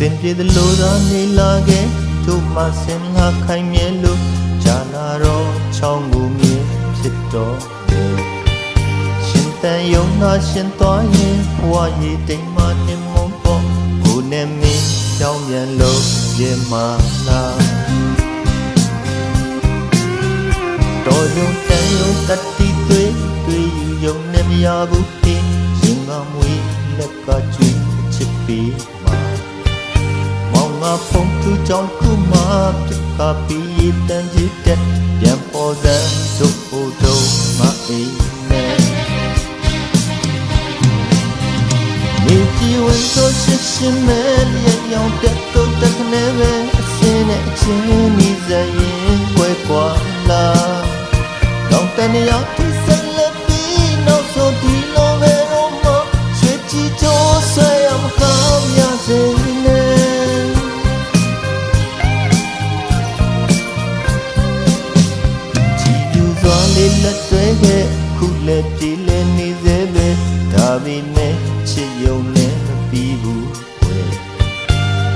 စင်ပြေသလိုသာနေလာခဲ့တို့မှဆင်လာခိုင်မြဲလို့ဂျာလာတော့ချောင်းကိုမြင်ဖြစ်တော့တယ်ရှင်တန်ယုံနာရှင်သွားရင်ဘဝရည်တိမ်မှနေမုံပေါ်ကိုနဲ့မင်းကြောင်းပြန်လို့ရေမာလာတော်ယုံတန်ယုံတတိသွေးတွေ့ယူယုံနဲ့မရဘူးခင်ရင်ငါမွေးလက်ကကျွေးချစ်ပြီး မှာမောင်ငါဖုန်သူကြောင့်ခုမှပြကပီးတန်ကြည့်တဲ့ပြန်ပေါ်စံတို့ဟိုတော့မအိမ်နဲ့မြေကြီးဝင်ဆိုရှင်းရှင်းမဲ့လျက်ရောင်တက်တော့တက်ခနဲ့ပဲအစင်းနဲ့အချင်းနီးစရင်ွယ်ကွာလာကောင်းတဲ့နေရာที่ဆက်လက် ဒါပေမဲ့ချစ်ယုံနဲ့မပြီးဘူးဝဲ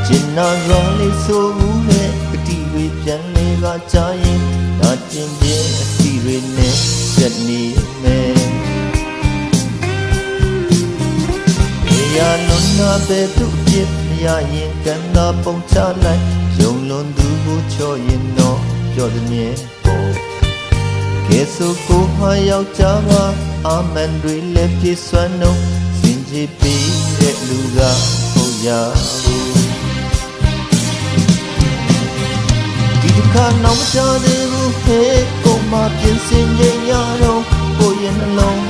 ကျင်နာစွာလေးဆိုဘူးနဲ့ပတိတွေပြန်လေကကြရင်ဒါတင်ပြအစီတွေနဲ့ချက်နေမယ်ေရလွန်နာပဲသူ့ပြစ်မရရင်ကန်သာပုံချလိုက်ယုံလွန်သူကိုချော့ရင်တော့ပြောသည်မြဲပေါ် ကဲဆိုကိုဟာယောက်ျားကအာမန်တွေလည်းပြည့်စွမ်းတော့စင်ကြည်ပြီးတဲ့လူကဟုတ်ရဘူးဒီတစ်ခါတော့မချသေးဘူးဟဲ့ကိုမပြင်စင်ကြရတော့ကိုရဲ့နှလုံးတွေးလေး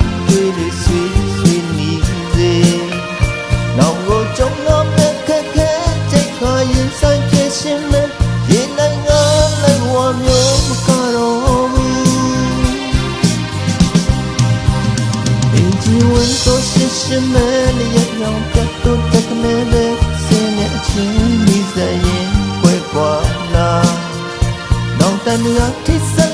ဆိုရှင်းရှင်းမဲလျက်ရောင်တက်တော့တက်ကနေလေစင်းနဲ့အချင်းမိစရင်ခွဲကွာလာနောင်တန်ရထိဆက်လက်ပြီးနောက်ဆိုဒီလိုပဲတော့မချစ်